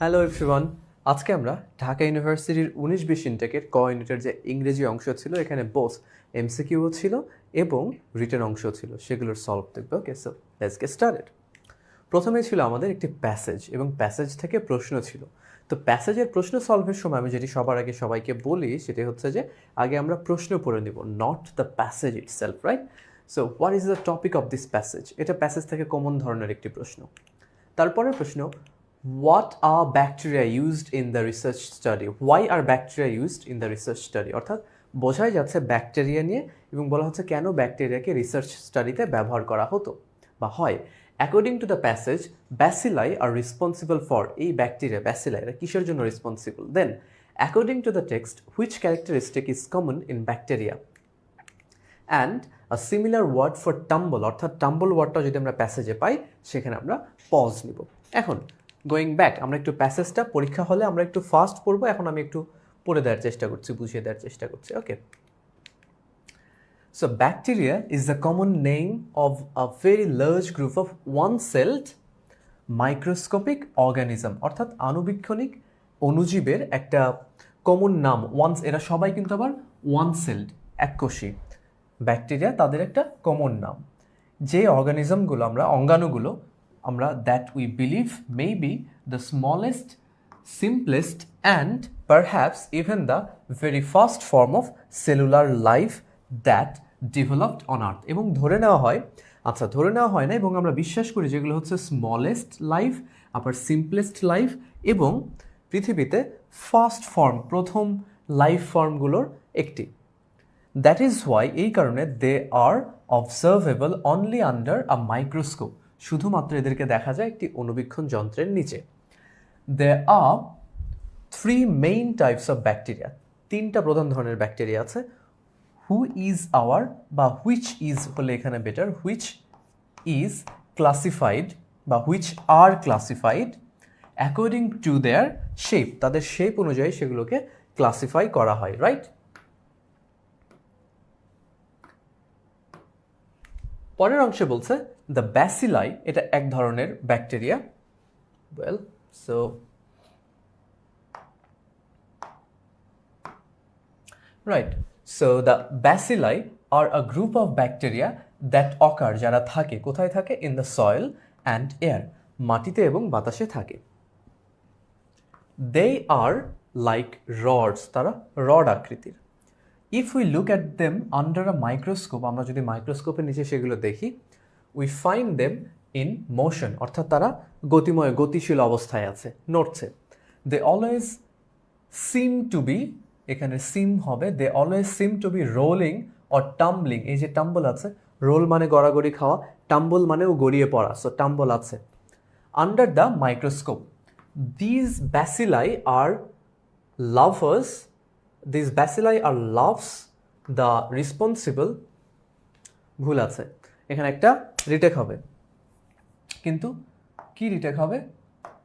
Hello everyone আজকে আমরা ঢাকা ইউনিভার্সিটির উনিশ বিশ ইনটেকের ক ইউনিটের যে ইংরেজি অংশ ছিল, এখানে বোস এমসিকিউও ছিল এবং রিটার্ন অংশ ছিল। সেগুলোর সলভ দেখবে। Okay so let's get started প্রথমে ছিল আমাদের একটি প্যাসেজ এবং প্যাসেজ থেকে প্রশ্ন ছিল। তো প্যাসেজের প্রশ্ন সলভের সময় আমি যেটি সবার আগে সবাইকে বলি, সেটি হচ্ছে যে আগে আমরা প্রশ্ন পড়ে নিব not the passage itself right so what is the topic of this passage এটা প্যাসেজ থেকে কমন ধরনের একটি প্রশ্ন। তারপরের প্রশ্ন what are bacteria used in the research study why are bacteria used in the research study অর্থাৎ বোঝাই যাচ্ছে ব্যাকটেরিয়া নিয়ে এবং বলা হচ্ছে কেন ব্যাকটেরিয়াকে রিসার্চ স্টাডিতে ব্যবহার করা হতো বা হয়। According to the passage bacilli are responsible for এই ব্যাকটেরিয়া ব্যাসিলাই কিসের জন্য responsible then according to the text which characteristic is common in bacteria and a similar word for tumble অর্থাৎ টাম্বল ওয়ার্ডটা যদি আমরা প্যাসেজে পাই, সেখানে আমরা পজ নিব। এখন গোয়িং ব্যাক আমরা একটু প্যাসেজটা পরীক্ষা হলে আমরা একটু ফাস্ট পড়ব, এখন আমি একটু পড়ে দেওয়ার চেষ্টা করছি, বুঝিয়ে দেওয়ার চেষ্টা করছি ওকে So, bacteria is the common name of a very large group of one-celled microscopic organism, অর্থাৎ আণুবীক্ষণিক অণুজীবের একটা কমন নাম ওয়ান্স এরা সবাই কিন্তু আবার ওয়ান সেলড এককোষী। ব্যাকটেরিয়া তাদের একটা কমন নাম যে অর্গানিজমগুলো আমরা অঙ্গাণুগুলো আমরা that we believe may be the smallest simplest, and perhaps even the very first form of cellular life that developed on earth. এবং ধরে নেওয়া হয় আচ্ছা ধরে নেওয়া হয় না, এবং আমরা বিশ্বাস করি যেগুলো হচ্ছে স্মলেস্ট লাইফ আবার সিম্পলেস্ট লাইফ এবং পৃথিবীতে ফার্স্ট ফর্ম প্রথম লাইফ ফর্মগুলোর একটি। দ্যাট ইজ ওয়াই এই কারণে they are observable only under a microscope শুধুমাত্র এদেরকে দেখা যায় একটি অনুবীক্ষণ যন্ত্রের নিচে। They are three main types of bacteria তিনটা প্রধান ধরনের ব্যাকটেরিয়া আছে। হু ইজ আওয়ার বা হুইচ ইজ হলে এখানে বেটার হুইচ ইজ ক্লাসিফাইড বা which are classified according to their shape তাদের শেপ অনুযায়ী সেগুলোকে ক্লাসিফাই করা হয় রাইট পরের অংশে বলছে দ্য ব্যাসিলাই এটা এক ধরনের bacteria well so right so the bacilli are a group of bacteria that occur যারা থাকে, কোথায় থাকে? In the soil and air মাটিতে এবং বাতাসে থাকে। দে আর লাইক রডস তারা রড আকৃতির। If we look at them under a microscope আমরা যদি মাইক্রোস্কোপের নিচে সেগুলো দেখি we find them in motion অর্থাৎ তারা গতিময়, গতিশীল অবস্থায় আছে, নড়ছে। They always seem to be এখানে সিম হবে they always seem to be rolling or tumbling এই যে টাম্বল আছে রোল মানে গড়াগড়ি খাওয়া টাম্বল মানেও গড়িয়ে পড়া সো টাম্বল আছে। Under the microscope these bacilli are lovers this bacilli are loves the responsible ভুল আছে। এখানে একটা রিটেক হবে। কিন্তু কি রিটেক হবে?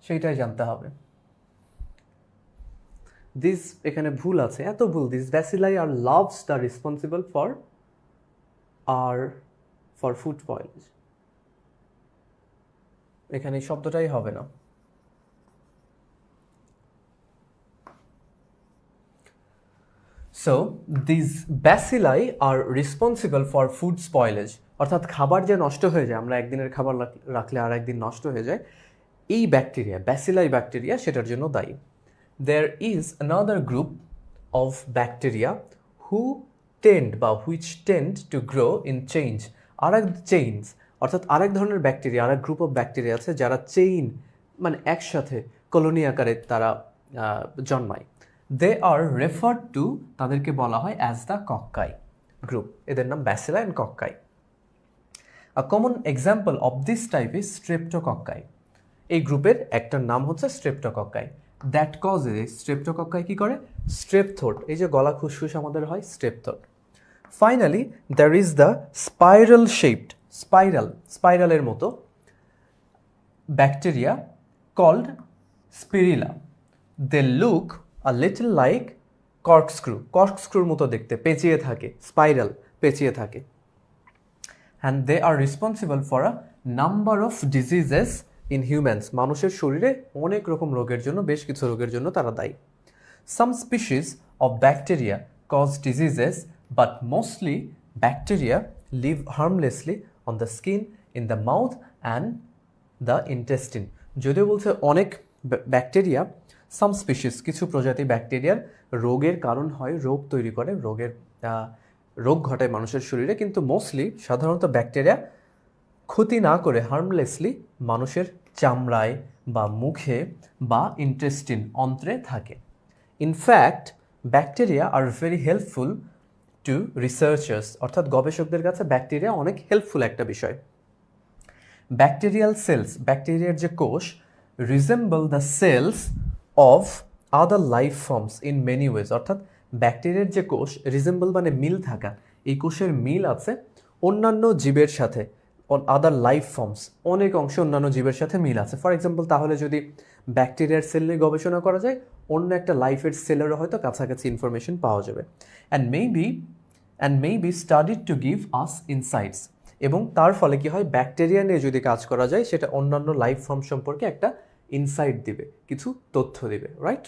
সেইটাই জানতে হবে। দিস এখানে ভুল আছে, এত ভুল। This bacilli are loves the responsible for are for food spoils এখানে শব্দটাই হবে না। So this bacilli are responsible for food spoilage অর্থাৎ খাবার যে নষ্ট হয়ে যায়, আমরা একদিনের খাবার রাখলে আর একদিন নষ্ট হয়ে যায়, এই ব্যাকটেরিয়া ব্যাসিলাই ব্যাকটেরিয়া সেটার জন্য দায়ী। There is another group of bacteria who tend বা which tend to grow in change are এক চেইনস অর্থাৎ আরেক ধরনের ব্যাকটেরিয়া আরেক গ্রুপ অফ ব্যাকটেরিয়া আছে যারা চেইন মানে একসাথে কলোনি আকারে তারা জন্মায়। দে আর রেফার টু তাদেরকে বলা হয় অ্যাজ দ্য কক্কাই গ্রুপ এদের নাম bacilli and cocci a common example of this type is streptococci এই গ্রুপের একটার নাম হচ্ছে স্ট্রেপ্টোকক্কাই দ্যাট কজে স্ট্রেপ্টোকক্কাই কি করে? স্ট্রেপথোট এই যে গলা খুসখুস আমাদের হয় strep throat finally there is the spiral shaped spiral স্পাইরালের মতো bacteria called spirilla they look a little like corkscrew কর্কস্ক্রুর মতো দেখতে, পেঁচিয়ে থাকে স্পাইরাল পেঁচিয়ে থাকে। And they are responsible for a number of diseases in humans মানুষের শরীরে অনেক রকম রোগের জন্য, বেশ কিছু রোগের জন্য তারা দায়ী। Some species of bacteria cause diseases but mostly bacteria live harmlessly on the skin in the mouth and the intestine যদিও বলছে অনেক ব্যাকটেরিয়া সাম স্পিসিস কিছু প্রজাতি ব্যাকটেরিয়ার রোগের কারণ হয়, রোগ তৈরি করে, রোগের রোগ ঘটায় মানুষের শরীরে, কিন্তু মোস্টলি সাধারণত ব্যাকটেরিয়া ক্ষতি না করে হার্মলেসলি মানুষের চামড়ায় বা মুখে বা ইন্টেস্টিন অন্ত্রে থাকে। In fact bacteria are very helpful to researchers অর্থাৎ গবেষকদের কাছে ব্যাকটেরিয়া অনেক হেল্পফুল একটা বিষয়। ব্যাকটেরিয়াল সেলস ব্যাকটেরিয়ার যে কোষ resemble the cells of other life forms in many ways অর্থাৎ ব্যাকটেরিয়ার যে কোষ রিজেম্বল মানে মিল থাকা, এই কোষের মিল আছে অন্যান্য জীবের সাথে আদার লাইফ ফর্মস অনেক অংশে অন্যান্য জীবের সাথে মিল আছে। ফর এক্সাম্পল তাহলে যদি ব্যাকটেরিয়ার সেল নিয়ে গবেষণা করা যায়, অন্য একটা লাইফের সেলেরও হয়তো কাছাকাছি ইনফরমেশন পাওয়া যাবে। And maybe and maybe studied to give us insights এবং তার ফলে কি হয়, ব্যাকটেরিয়া নিয়ে যদি কাজ করা যায়, সেটা অন্যান্য লাইফ ফর্ম সম্পর্কে একটা ইনসাইট দিবে, কিছু তথ্য দিবে রাইট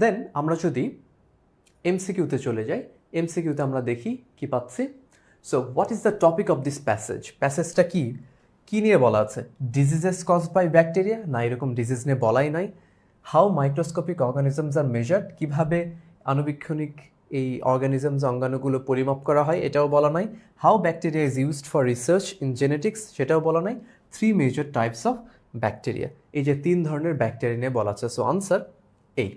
দেন আমরা যদি এমসিকিউতে চলে যাই এমসিকিউতে আমরা দেখি কি পাচ্ছি। So what is the topic of this passage প্যাসেজটা কি? কী নিয়ে বলা আছে? ডিজিজেস কজ বাই ব্যাকটেরিয়া না, এরকম ডিজিজ নিয়ে বলাই নাই। How microscopic organisms are measured কীভাবে আণুবীক্ষণিক এই অর্গানিজমস অঙ্গাণুগুলো পরিমাপ করা হয়? এটাও বলা নাই। How bacteria is used for research in genetics সেটাও বলা নাই। Three major types of bacteria এই যে তিন ধরনের ব্যাকটেরিয়া নিয়ে বলা আছে। সো আনসার এই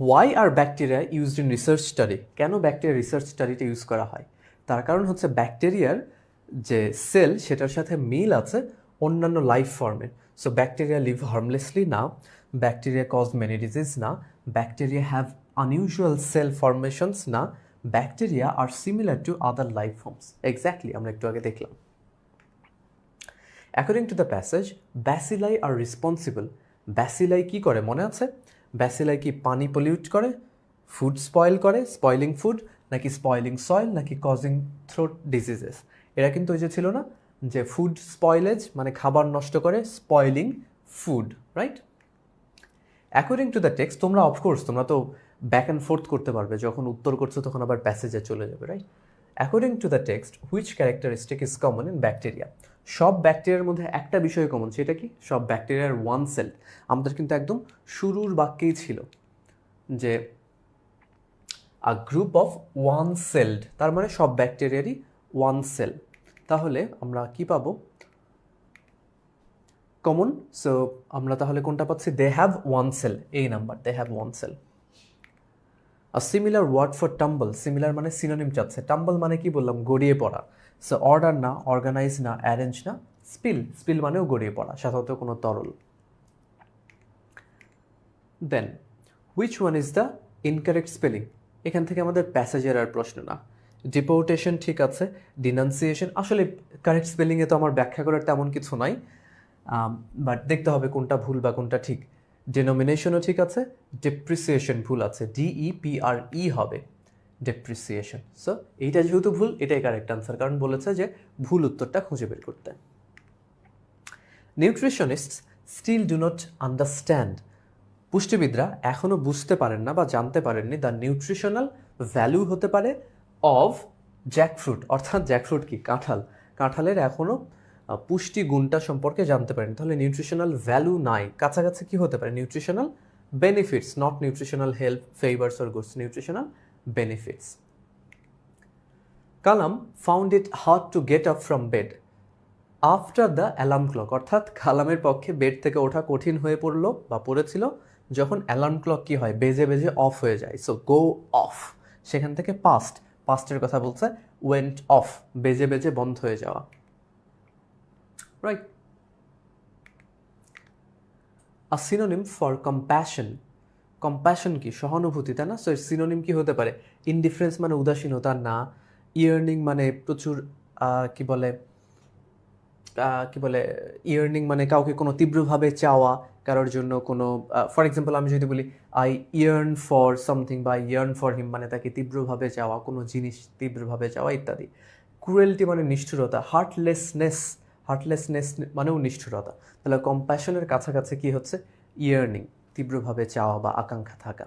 why are bacteria used in research study কেন ব্যাকটেরিয়া রিসার্চ স্টাডিটা ইউজ করা হয়? তার কারণ হচ্ছে ব্যাকটেরিয়ার যে সেল সেটার সাথে মিল আছে অন্যান্য লাইফ ফর্মের সো ব্যাকটেরিয়া লিভ হার্মলেসলি না ব্যাকটেরিয়া কজ মেনি ডিজিজ না bacteria have unusual cell formations না bacteria are similar to other life forms exactly আমরা একটু আগে দেখলাম। According to the passage bacilli are responsible bacilli কি করে? মনে আছে? ব্যাসিলাই কি পানি পলিউট করে? ফুড স্পয়েল করে? স্পয়লিং ফুড নাকি স্পয়লিং সয়েল নাকি কজিং থ্রোট ডিজিজেস এরা কিন্তু ওই যে ছিল না? যে ফুড স্পয়েলেজ মানে খাবার নষ্ট করে spoiling food right according to the text তোমরা অফকোর্স তোমরা তো ব্যাক অ্যান্ড ফোর্থ করতে পারবে, যখন উত্তর করছ তখন আবার প্যাসেজে চলে যাবে right according to the text which characteristic is common in bacteria সব ব্যাকটেরিয়ার মধ্যে একটা বিষয় কমন সেটা কি? সব ব্যাকটেরিয়ার ওয়ান সেল আমাদের কিন্তু একদম শুরুর বাক্যেই ছিল যে a group of one celled তার মানে সব ব্যাকটেরিয়ারই ওয়ান সেল তাহলে আমরা কি পাবো? কমন সো আমরা তাহলে কোনটা পাচ্ছি? দে হ্যাভ ওয়ান সেল এই number they have one cell are similar word for tumble similar মানে সিনোনিম চাচ্ছে টাম্বল মানে কি বললাম? গড়িয়ে পড়া। সো অর্ডার না অর্গানাইজ না অ্যারেঞ্জ না স্পিল স্পিল মানেও গড়িয়ে পড়া, সাধারণত কোনো তরল। Then which one is the incorrect spelling এখান থেকে আমাদের প্যাসেজের আর প্রশ্ন না। ডিপোর্টেশন ঠিক আছে ডিনান্সিয়েশন আসলে কারেক্ট স্পেলিংয়ে তো আমার ব্যাখ্যা করার তেমন কিছু নাই। বাট দেখতে হবে কোনটা ভুল বা কোনটা ঠিক। ডেনোমিনেশনও ঠিক আছে ডেপ্রিসিয়েশন ভুল আছে ডিই পি আর ই হবে ডেপ্রিসিয়েশন সো এইটা যেহেতু ভুল, এটাই কারেক্ট আনসার কারণ বলেছে যে ভুল উত্তরটা খুঁজে বের করতে। Nutritionists still do not understand পুষ্টিবিদরা এখনও বুঝতে পারেন না বা জানতে পারেননি দ্য নিউট্রিশনাল ভ্যালু হতে পারে অফ জ্যাকফ্রুট অর্থাৎ জ্যাকফ্রুট কি? কাঁঠাল। কাঁঠালের এখনও পুষ্টি গুণটা সম্পর্কে জানতে পারেন। তাহলে নিউট্রিশনাল ভ্যালু নাই। কাছাকাছি কি হতে পারে? Nutritional benefits not nutritional help favours or goods nutritional benefits Kalam found it hard to get up from bed after the alarm clock অর্থাৎ কালামের পক্ষে বেড থেকে ওঠা কঠিন হয়ে পড়ল বা পড়েছিল, যখন অ্যালার্ম ক্লক কি হয়? বেজে বেজে অফ হয়ে যায়। সো গো অফ সেখান থেকে পাস্ট পাস্টের কথা বলছে ওয়েন্ট অফ বেজে বেজে বন্ধ হয়ে যাওয়া। Right a synonym for compassion compassion কি? সহানুভূতি, তাই না? সো সিনোনিম কি হতে পারে? ইনডিফারেন্স মানে উদাসীনতা, না। ইয়ার্নিং মানে প্রচুর কি বলে কি বলে ইয়ার্নিং মানে কাউকে কোনো তীব্রভাবে চাওয়া, কারোর জন্য কোনো ফর এক্সাম্পল আমি যদি বলি আই ইয়ার্ন ফর সামথিং বা ইয়ার্ন ফর হিম মানে তাকে তীব্রভাবে চাওয়া, কোনো জিনিস তীব্রভাবে চাওয়া, ইত্যাদি। ক্রুয়েলটি মানে নিষ্ঠুরতা হার্টলেসনেস হার্টলেসনেস মানেও নিষ্ঠুরতা। তাহলে কম্প্যাশনের কাছাকাছি কি হচ্ছে? ইয়ার্নিং তীব্রভাবে চাওয়া বা আকাঙ্ক্ষা থাকা।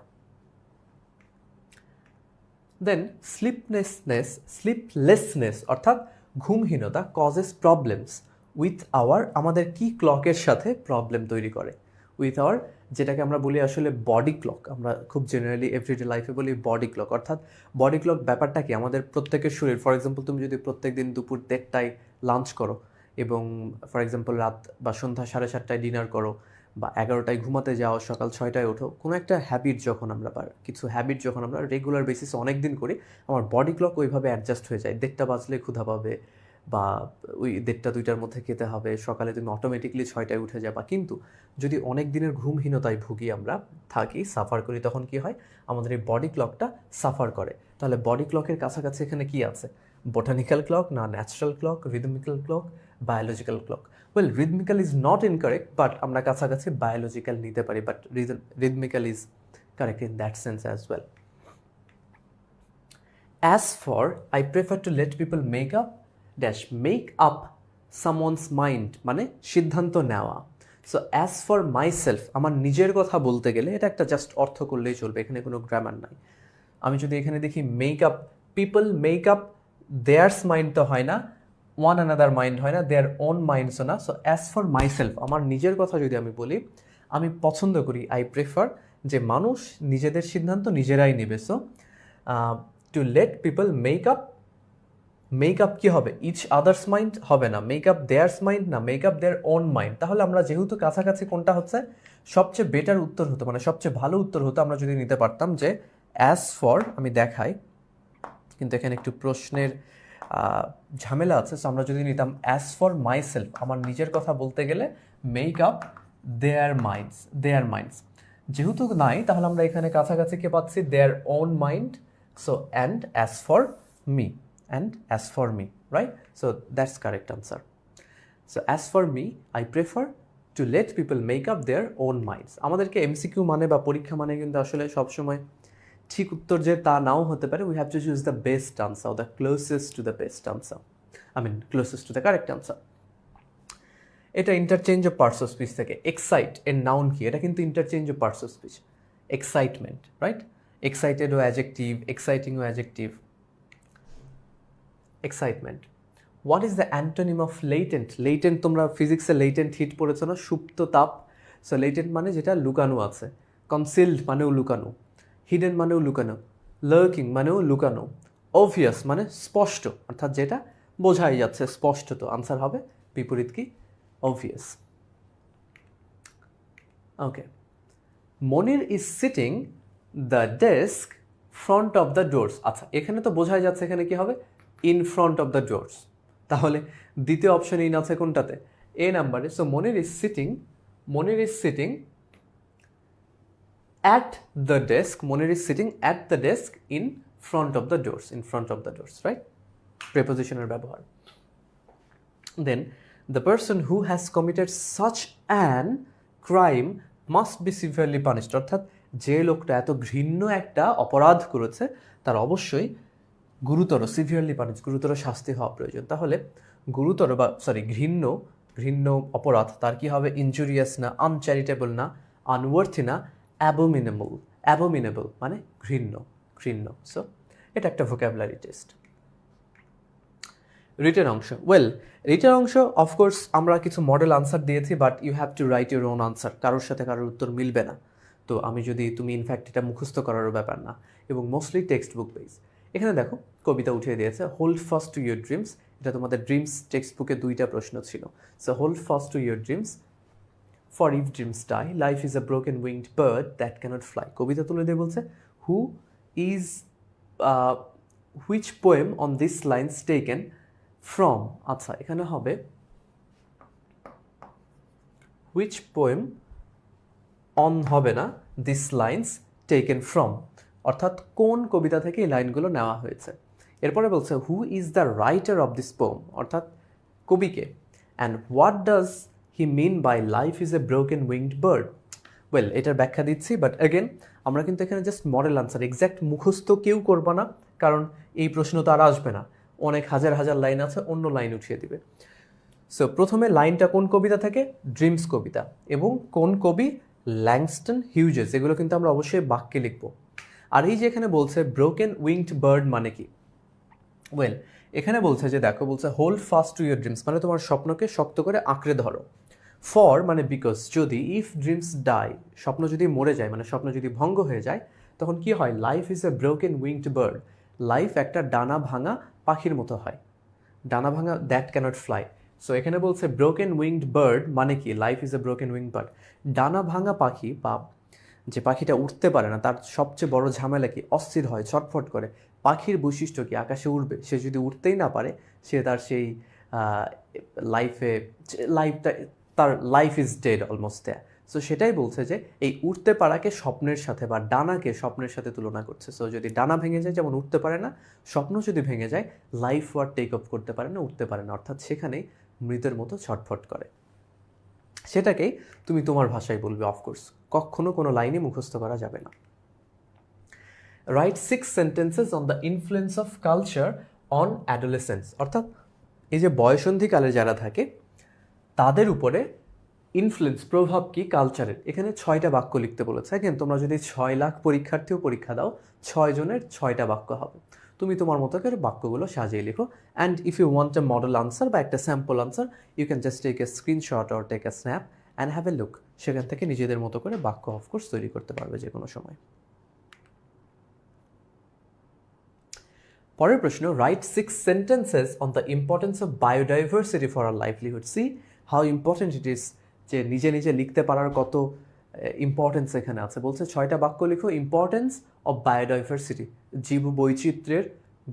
দেন স্লিপনেসনেস স্লিপলেসনেস অর্থাৎ ঘুমহীনতা কজেস প্রবলেমস উইথ আওয়ার আমাদের কি ক্লকের সাথে প্রবলেম তৈরি করে? উইথ আওয়ার যেটাকে আমরা বলি আসলে বডি ক্লক আমরা খুব জেনারেলি এভরিডে লাইফে বলি বডি ক্লক অর্থাৎ বডি ক্লক ব্যাপারটা কি? আমাদের প্রত্যেকের শরীর। ফর এক্সাম্পল তুমি যদি প্রত্যেক দিন দুপুর দেড়টায় লাঞ্চ করো এবং ফর এক্সাম্পল রাত বা সন্ধ্যা সাড়ে সাতটায় ডিনার করো বা এগারোটায় ঘুমাতে যাও, সকাল ছয়টায় ওঠো, কোনো একটা হ্যাবিট যখন আমরা বা কিছু হ্যাবিট যখন আমরা রেগুলার বেসিসে অনেক দিন করি, আমার বডি ক্লক ওইভাবে অ্যাডজাস্ট হয়ে যায়। দেড়টা বাজলে ক্ষুধা পাবে বা ওই দেড়টা দুইটার মধ্যে খেতে হবে, সকালে তুমি অটোমেটিকলি ছয়টায় উঠে যাবা। কিন্তু যদি অনেক দিনের ঘুমহীনতায় ভুগি আমরা, থাকি সাফার করি, তখন কি হয়? আমাদের এই বডি ক্লকটা সাফার করে। তাহলে বডি ক্লকের কাছাকাছি এখানে কি আছে? বোটানিক্যাল ক্লক না natural clock rhythmical clock biological clock well rhythmical is not incorrect but আমরা কাছাকাছি বায়োলজিক্যাল নিতে পারি but rhythmical is correct in that sense as well as for I prefer to let people make up dash make up someone's mind মানে সিদ্ধান্ত নেওয়া। So as for myself আমার নিজের কথা বলতে গেলে এটা একটা জাস্ট অর্থ করলেই চলবে, এখানে কোনো গ্রামার নাই। আমি যদি এখানে দেখি make up people make up theirs mind তো হয় না ওয়ান অ্যানাদার মাইন্ড হয় না দেয়ার ওন মাইন্ডসও না। So as for myself আমার নিজের কথা যদি আমি বলি, আমি পছন্দ করি আই প্রেফার যে মানুষ নিজেদের সিদ্ধান্ত নিজেরাই নেবে। So to let people make up make up কী হবে? ইচ আদার্স মাইন্ড হবে না। মেক আপ দেয়ার্স মাইন্ড না make up their own mind তাহলে আমরা যেহেতু কাছাকাছি, কোনটা হচ্ছে? সবচেয়ে বেটার উত্তর হতো মানে সবচেয়ে ভালো উত্তর হতো আমরা যদি নিতে পারতাম যে অ্যাজ ফর আমি দেখাই, কিন্তু এখানে একটু প্রশ্নের ঝামেলা আছে সো আমরা যদি নিতাম অ্যাজ ফর মাই সেলফ আমার নিজের কথা বলতে গেলে make up their minds their minds যেহেতু নাই, তাহলে আমরা এখানে কাছাকাছি কে পাচ্ছি? Their own mind so and as for me and as for me right so that's correct answer so as for me I prefer to let people make up their own minds আমাদেরকে MCQ মানে বা পরীক্ষা মানে কিন্তু আসলে সবসময় ঠিক উত্তর যে তা নাও হতে পারে we have to choose the best answer the closest to the best answer I mean closest to the correct answer এটা interchange of parts of speech থেকে এক্সাইট এর নাউন কি? এটা কিন্তু interchange of parts of speech excitement right excited O adjective exciting O adjective excitement what is the antonym of latent latent তোমরা ফিজিক্সে latent hit পড়েছো না? সুপ্ত তাপ। সো লেটেন্ট মানে যেটা লুকানো আছে। কনসিল্ড মানেও লুকানো। হিডেন মানেও লুকানো লার্কিং মানেও লুকানো অবভিয়াস মানে স্পষ্ট, অর্থাৎ যেটা বোঝাই যাচ্ছে স্পষ্টত আনসার হবে বিপরীত কি? Obvious okay Monir is sitting the desk front of the doors আচ্ছা এখানে তো বোঝাই যাচ্ছে এখানে কি হবে? In front of the doors তাহলে দ্বিতীয় অপশন ইন আছে কোনটাতে? এ। নাম্বারে so Monir is sitting Monir is sitting at the desk monir is sitting at the desk in front of the doors in front of the doors right prepositional ব্যবহার then the person who has committed such an crime must be severely punished অর্থাৎ যে লোকটা এত ঘৃণ্য একটা অপরাধ করেছে তার অবশ্যই গুরুতর সিভিয়ারলি পানিশ গুরুতর শাস্তি হওয়া প্রয়োজন তাহলে গুরুতর বা সরি ঘৃণ্য ঘৃণ্য অপরাধ তার কি হবে ইনজুরিয়াস না আনচ্যারিটেবল না আনওয়ার্থি না অ্যাবোমিনেবল অ্যাবোমিনেবল মানে ঘৃণ্য ঘৃণ্য। সো এটা একটা ভোক্যাবুলারি টেস্ট রিটেন অংশ। ওয়েল রিটেন অংশ অফকোর্স আমরা কিছু মডেল আনসার দিয়েছি but you have to write your own answer কারোর সাথে কারোর উত্তর মিলবে না। তো আমি যদি, তুমি ইনফ্যাক্ট এটা মুখস্থ করারও ব্যাপার না। এবং মোস্টলি টেক্সট বুক বেস এখানে দেখো, কবিতা উঠিয়ে দিয়েছে hold first to your dreams এটা তোমাদের ড্রিমস টেক্সট বুকে দুইটা প্রশ্ন ছিল। So hold first to your dreams for if dreams die life is a broken winged bird that cannot fly কবিতা তুলে দিয়ে বলছে who is which poem on this lines taken from আচ্ছা এখানে হবে হুইচ পোয়েম অন হবে না this lines taken from অর্থাৎ কোন কবিতা থেকে এই লাইনগুলো নেওয়া হয়েছে? এরপরে বলছে who is the writer of this poem অর্থাৎ কবিকে and what does he mean by life is a broken winged bird well এটার ব্যাখ্যা দিচ্ছি বাট অ্যাগেন আমরা কিন্তু এখানে জাস্ট মডেল আনসার এক্স্যাক্ট মুখস্থ কেউ করবা না, কারণ এই প্রশ্ন তো আর আসবে না। অনেক হাজার হাজার লাইন আছে, অন্য লাইন উঠিয়ে দিবে। সো প্রথমে লাইনটা কোন কবিতা থেকে? ড্রিমস কবিতা। এবং কোন কবি? ল্যাংস্টন হিউজেস এগুলো কিন্তু আমরা অবশ্যই বাক্যে লিখব। আর এই যে এখানে বলছে ব্রোকেন উইংড বার্ড মানে কি? ওয়েল এখানে বলছে যে, দেখো, বলছে hold fast to your dreams মানে তোমার স্বপ্নকে শক্ত করে আঁকড়ে ধরো। ফর মানে বিকজ যদি ইফ ড্রিমস ডাই স্বপ্ন যদি মরে যায় মানে স্বপ্ন যদি ভঙ্গ হয়ে যায়, তখন কি হয়? Life is a broken winged bird life একটা ডানা ভাঙা পাখির মতো হয়। ডানা ভাঙা দ্যাট ক্যানট ফ্লাই সো এখানে বলছে ব্রোকেন উইংড বার্ড মানে কি? Life is a broken winged bird ডানা ভাঙা পাখি বা যে পাখিটা উঠতে পারে না, তার সবচেয়ে বড় ঝামেলা কি? অস্থির হয়, ছটফট করে। পাখির বৈশিষ্ট্য কি? আকাশে উড়বে। সে যদি উঠতেই না পারে, সে তার সেই লাইফে লাইফটা তার life is dead almost there so সেটাই বলছে যে এই উঠতে পারাকে স্বপ্নের সাথে বা ডানাকে স্বপ্নের সাথে তুলনা করছে। সো যদি ডানা ভেঙে যায়, যেমন উঠতে পারে না, স্বপ্ন যদি ভেঙে যায় লাইফ ওয়ার টেক অফ করতে পারে না উঠতে পারে না। অর্থাৎ সেখানেই মৃতের মতো ছটফট করে। সেটাকেই তুমি তোমার ভাষায় বলবে অফকোর্স কখনো কোনো লাইনে মুখস্থ করা যাবে না। Write six sentences on the influence of culture on adolescence অর্থাৎ এই যে বয়সন্ধিকালে যারা থাকে তাদের উপরে ইনফ্লুয়েন্স প্রভাব কি কালচারের এখানে ছয়টা বাক্য লিখতে বলেছে। কেন তোমরা যদি ছয় লাখ পরীক্ষার্থীও পরীক্ষা দাও, ছয় জনের ছয়টা বাক্য হবে। তুমি তোমার মতো করে বাক্যগুলো সাজিয়ে লিখো। And if you want a model answer বা একটা sample answer you can just take a screenshot or take a snap and have a look সেখান থেকে নিজেদের মতো করে বাক্য অফকোর্স তৈরি করতে পারবে যে কোনো সময়। পরের প্রশ্ন write six sentences on the importance of biodiversity for our livelihood see how important it is যে নিজে নিজে লিখতে পারার কত ইম্পর্টেন্স এখানে আছে। বলছে ছয়টা বাক্য লিখো ইম্পর্টেন্স অফ বায়োডাইভার্সিটি জীব বৈচিত্র্যের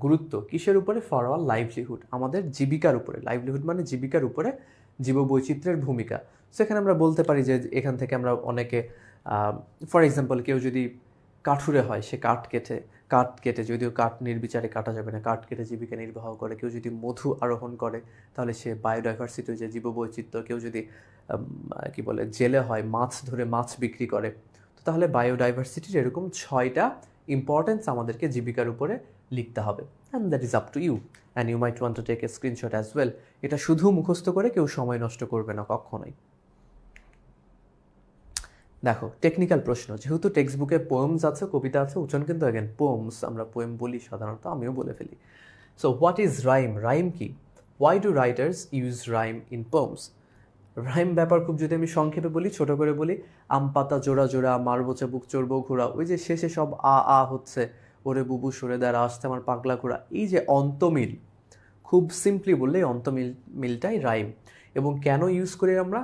গুরুত্ব, কিসের উপরে? ফর আওয়ার লাইভলিহুড আমাদের জীবিকার উপরে। লাইভলিহুড মানে জীবিকার উপরে জীব বৈচিত্র্যের ভূমিকা সেখানে আমরা বলতে পারি যে এখান থেকে আমরা অনেকে ফর এক্সাম্পল কেউ যদি কাঠুরে হয়, সে কাঠ কেটে কাঠ কেটে, যদিও কাঠ নির্বিচারে কাটা যাবে না, কাঠ কেটে জীবিকা নির্বাহ করে, কেউ যদি মধু আরোহণ করে, তাহলে সে বায়োডাইভার্সিটি যে জীববৈচিত্র্য, কেউ যদি কি বলে, জেলে হয়, মাছ ধরে মাছ বিক্রি করে, তো তাহলে বায়োডাইভার্সিটির এরকম ছয়টা ইম্পর্টেন্স আমাদেরকে জীবিকার উপরে লিখতে হবে and that is up to you and you might want to take a screenshot as well এটা শুধু মুখস্থ করে কেউ সময় নষ্ট করবে না কখনোই। দেখো টেকনিক্যাল প্রশ্ন, যেহেতু টেক্সট বুকে পোয়েমস আছে, কবিতা আছে, উচ্চারণ কিন্তু অ্যাগেন পোয়েমস আমরা পোয়েম বলি সাধারণত, আমিও বলে ফেলি। So what is rhyme rhyme কি? Why do writers use rhyme in poems rhyme ব্যাপার খুব যদি আমি সংক্ষেপে বলি, ছোট করে বলি, আম পাতা জোড়া জোড়া মারবো চাবুক চড়বো ঘোড়া ওই যে শেষে সব আ আ হচ্ছে, ওরে বুবু সরে দেয় আসতে আমার পাগলা ঘোড়া, এই যে অন্তমিল, খুব সিম্পলি বললে অন্তমিল, মিলটাই রাইম এবং কেন ইউজ করি আমরা?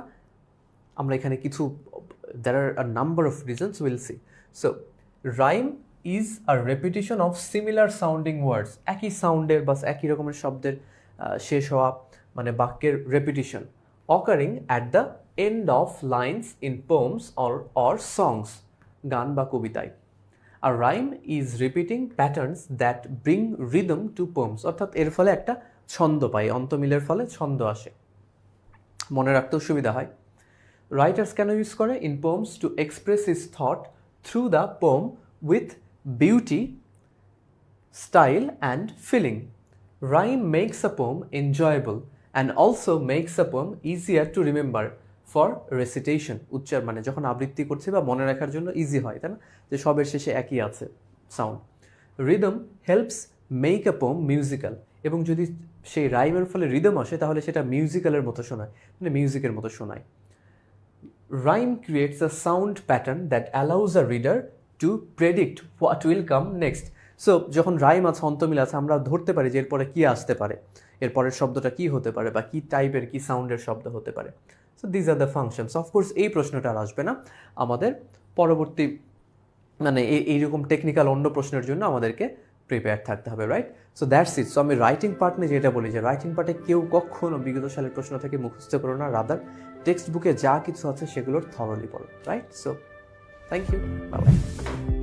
আমরা এখানে কিছু there are a number of reasons, we'll see. So, rhyme is a repetition of similar sounding words. একই সাউন্ডের বা একই রকমের শব্দের শেষ হওয়া মানে বাক্যের repetition occurring at the end of lines in poems or or songs গান বা কবিতায়. আর rhyme is repeating patterns that bring rhythm to poems অর্থাৎ এর ফলে একটা ছন্দ পাই অন্তমিলের ফলে ছন্দ আসে। মনে রাখতেও সুবিধা হয়। রাইটার্স কেন ইউজ করে? In poems to express his thought through the poem with beauty style and feeling rhyme makes a poem enjoyable and also makes a poem easier to remember for recitation উচ্চার মানে যখন আবৃত্তি করছে বা মনে রাখার জন্য ইজি হয়, তাই না? যে সবের শেষে একই আছে sound rhythm helps make a poem musical এবং যদি সেই রাইমের ফলে রিদম আসে, তাহলে সেটা মিউজিক্যালের মতো শোনায় মানে মিউজিকের মতো শোনায়। Rhyme creates a sound pattern that allows a reader to predict what will come next. So যখন রাইম আছে, অন্তমিল আছে, আমরা ধরতে পারি যে এরপরে কী আসতে পারে। এরপরের শব্দটা কী হতে পারে বা কী টাইপের কী সাউন্ডের শব্দ হতে পারে। So these are the functions of course এই প্রশ্নটা আর আসবে না। আমাদের পরবর্তী মানে এই এইরকম টেকনিক্যাল অন্য প্রশ্নের জন্য আমাদেরকে প্রিপেয়ার থাকতে হবে right so that's it so আমি রাইটিং পার্ট নিয়ে যেটা বলি যে রাইটিং পার্টে কেউ কখনো বিগত সালের প্রশ্ন থেকে মুখস্থ করো না রাদার টেক্সট বুকে যা কিছু আছে সেগুলোর থরলি পড়ো right so thank you bye